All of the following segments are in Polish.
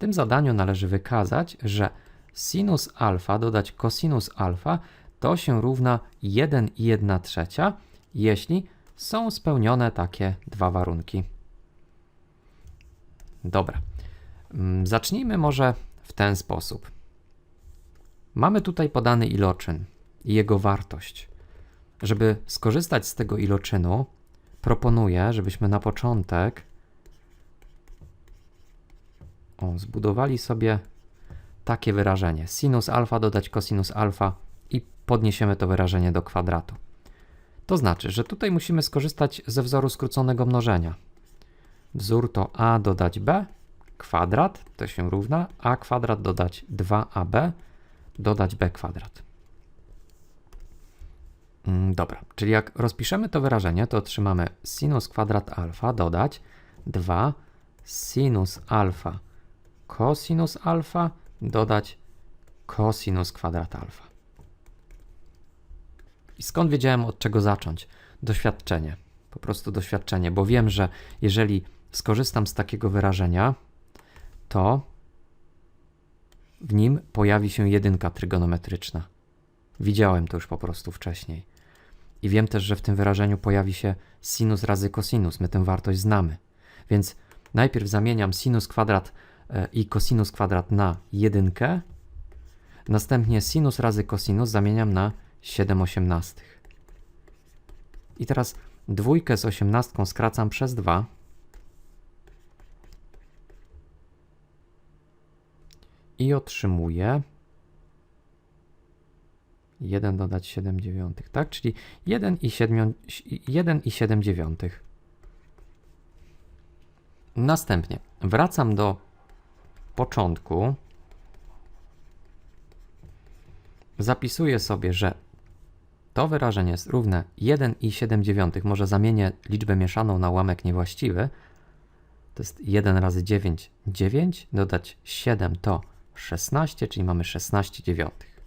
tym zadaniu należy wykazać, że sinus alfa dodać cosinus alfa to się równa 1 i 1 trzecia, jeśli są spełnione takie dwa warunki. Dobra. Mm, Zacznijmy może w ten sposób. Mamy tutaj podany iloczyn i jego wartość. Żeby skorzystać z tego iloczynu, proponuję, żebyśmy na początek o, zbudowali sobie takie wyrażenie. Sinus alfa dodać cosinus alfa i podniesiemy to wyrażenie do kwadratu. To znaczy, że tutaj musimy skorzystać ze wzoru skróconego mnożenia. Wzór to a dodać b kwadrat, to się równa a kwadrat dodać 2ab dodać b kwadrat. Mm, Dobra, czyli jak rozpiszemy to wyrażenie, to otrzymamy sinus kwadrat alfa dodać 2 sinus alfa cosinus alfa dodać cosinus kwadrat alfa. I skąd wiedziałem od czego zacząć? Doświadczenie. Po prostu doświadczenie, bo wiem, że jeżeli skorzystam z takiego wyrażenia, to w nim pojawi się jedynka trygonometryczna. Widziałem to już po prostu wcześniej. I wiem też, że w tym wyrażeniu pojawi się sinus razy cosinus. My tę wartość znamy. Więc najpierw zamieniam sinus kwadrat i cosinus kwadrat na jedynkę. Następnie sinus razy cosinus zamieniam na 7 osiemnastych. I teraz dwójkę z osiemnastką skracam przez 2. I otrzymuję 1 dodać 7 dziewiątych, tak? Czyli 1 i 7, 1 i 7 dziewiątych. Następnie wracam do początku. Zapisuję sobie, że to wyrażenie jest równe 1 i 7 dziewiątych. Może zamienię liczbę mieszaną na ułamek niewłaściwy. To jest 1 razy 9, 9, dodać 7 to 16, czyli mamy 16 dziewiątych.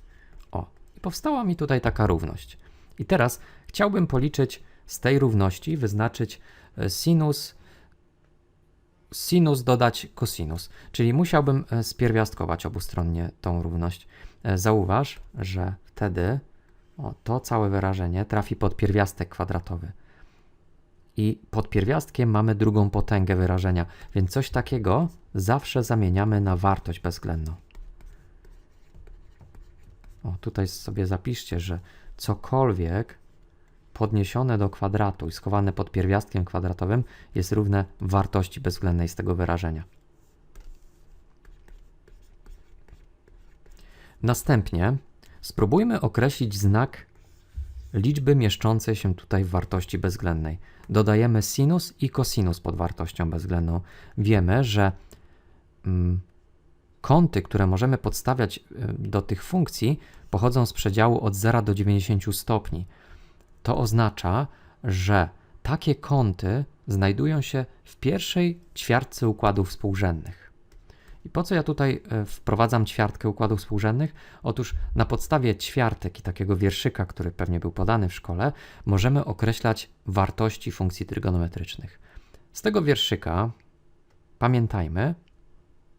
O, i powstała mi tutaj taka równość. I teraz chciałbym policzyć z tej równości, wyznaczyć e, sinus, sinus dodać cosinus, czyli musiałbym e, spierwiastkować obustronnie tą równość. E, Zauważ, że wtedy o, to całe wyrażenie trafi pod pierwiastek kwadratowy. I pod pierwiastkiem mamy drugą potęgę wyrażenia, więc coś takiego zawsze zamieniamy na wartość bezwzględną. O, tutaj sobie zapiszcie, że cokolwiek podniesione do kwadratu i schowane pod pierwiastkiem kwadratowym jest równe wartości bezwzględnej z tego wyrażenia. Następnie spróbujmy określić znak liczby mieszczącej się tutaj w wartości bezwzględnej. Dodajemy sinus i cosinus pod wartością bezwzględną. Wiemy, że mm, kąty, które możemy podstawiać y, do tych funkcji, pochodzą z przedziału od 0 do 90 stopni. To oznacza, że takie kąty znajdują się w pierwszej ćwiartce układów współrzędnych. I po co ja tutaj e, wprowadzam ćwiartkę układów współrzędnych? Otóż na podstawie ćwiartek i takiego wierszyka, który pewnie był podany w szkole, możemy określać wartości funkcji trygonometrycznych. Z tego wierszyka pamiętajmy,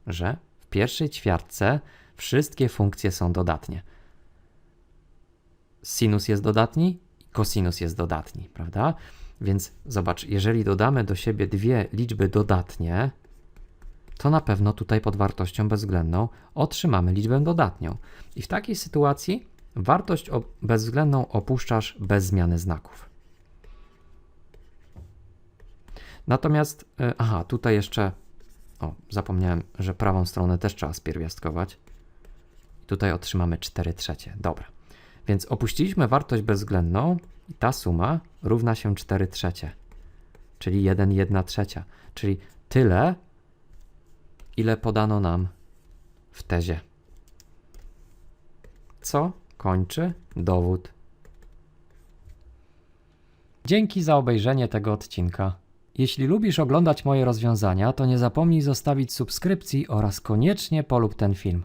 że w pierwszej ćwiartce wszystkie funkcje są dodatnie. Sinus jest dodatni i cosinus jest dodatni, prawda? Więc zobacz, jeżeli dodamy do siebie dwie liczby dodatnie, to na pewno tutaj pod wartością bezwzględną otrzymamy liczbę dodatnią. I w takiej sytuacji wartość bezwzględną opuszczasz bez zmiany znaków. Natomiast, y, aha, tutaj jeszcze, o, zapomniałem, że prawą stronę też trzeba spierwiastkować. Tutaj otrzymamy 4 trzecie. Dobra. Więc opuściliśmy wartość bezwzględną i ta suma równa się 4 trzecie, czyli 1 1 trzecia, czyli tyle, ile podano nam w tezie. Co kończy dowód. Dzięki za obejrzenie tego odcinka. Jeśli lubisz oglądać moje rozwiązania, to nie zapomnij zostawić subskrypcji oraz koniecznie polub ten film.